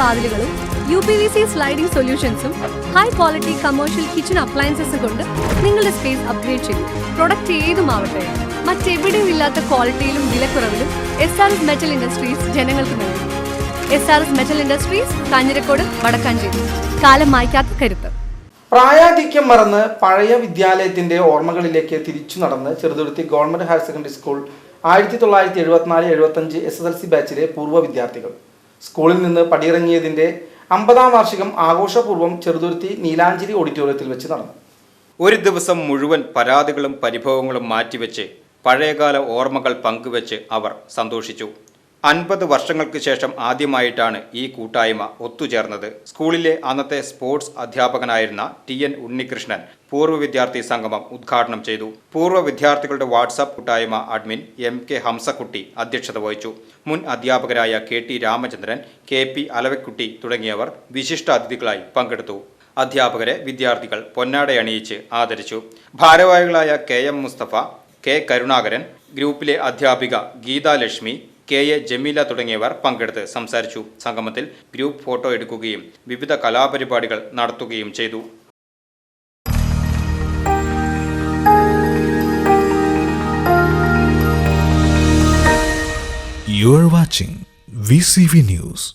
വാതിലുകളും U P V C sliding സൊല്യൂഷൻസും high quality commercial kitchen അപ്ലയൻസസും കൊണ്ട് നിങ്ങളുടെ സ്പേസ് അപ്ഗ്രേഡ് ചെയ്യും പ്രൊഡക്റ്റ് ഏതുമാവട്ടെ മറ്റെവിടെയും ഇല്ലാത്ത ക്വാളിറ്റിയിലും വിലക്കുറവിലും S R S metal industries ജനങ്ങൾക്ക് നൽകും. S R S metal industries Kanjirakode Vadakkanchery. കാലം മായ്ക്കാത്ത കരുത്ത്. പ്രായാധിക്യം മറന്ന് പഴയ വിദ്യാലയത്തിന്റെ ഓർമ്മകളിലേക്ക് തിരിച്ചു നടന്ന് Cheruthuruthy government higher secondary school ആയിരത്തി തൊള്ളായിരത്തി എഴുപത്തിനാല് എഴുപത്തഞ്ച് എസ് എസ് എൽ സി ബാച്ചിലെ പൂർവ വിദ്യാർത്ഥികൾ. സ്കൂളിൽ നിന്ന് പടിയിറങ്ങിയതിന്റെ അമ്പതാം വാർഷികം ആഘോഷപൂർവം ചെറുതുരുത്തി നീലാഞ്ചേരി ഓഡിറ്റോറിയത്തിൽ വെച്ച് നടന്നു. ഒരു ദിവസം മുഴുവൻ പരാതികളും പരിഭവങ്ങളും മാറ്റിവെച്ച് പഴയകാല ഓർമ്മകൾ പങ്കുവെച്ച് അവർ സന്തോഷിച്ചു. അൻപത് വർഷങ്ങൾക്ക് ശേഷം ആദ്യമായിട്ടാണ് ഈ കൂട്ടായ്മ ഒത്തുചേർന്നത്. സ്കൂളിലെ അന്നത്തെ സ്പോർട്സ് അധ്യാപകനായിരുന്ന ടി എൻ ഉണ്ണികൃഷ്ണൻ പൂർവ വിദ്യാർത്ഥി സംഗമം ഉദ്ഘാടനം ചെയ്തു. പൂർവ വിദ്യാർത്ഥികളുടെ വാട്സാപ്പ് കൂട്ടായ്മ അഡ്മിൻ എം കെ ഹംസക്കുട്ടി അധ്യക്ഷത വഹിച്ചു. മുൻ അധ്യാപകരായ K T Ramachandran K P Alavakutty തുടങ്ങിയവർ വിശിഷ്ട അതിഥികളായി പങ്കെടുത്തു. അധ്യാപകരെ വിദ്യാർത്ഥികൾ പൊന്നാടയണിയിച്ച് ആദരിച്ചു. ഭാരവാഹികളായ K M Musthafa K Karunakaran ഗ്രൂപ്പിലെ അധ്യാപിക ഗീതാലക്ഷ്മി കെ എ ജമീല തുടങ്ങിയവർ പങ്കെടുത്ത് സംസാരിച്ചു സംഗമത്തിൽ ഗ്രൂപ്പ് ഫോട്ടോ എടുക്കുകയും വിവിധ കലാപരിപാടികൾ നടത്തുകയും ചെയ്തു You are watching VCV News.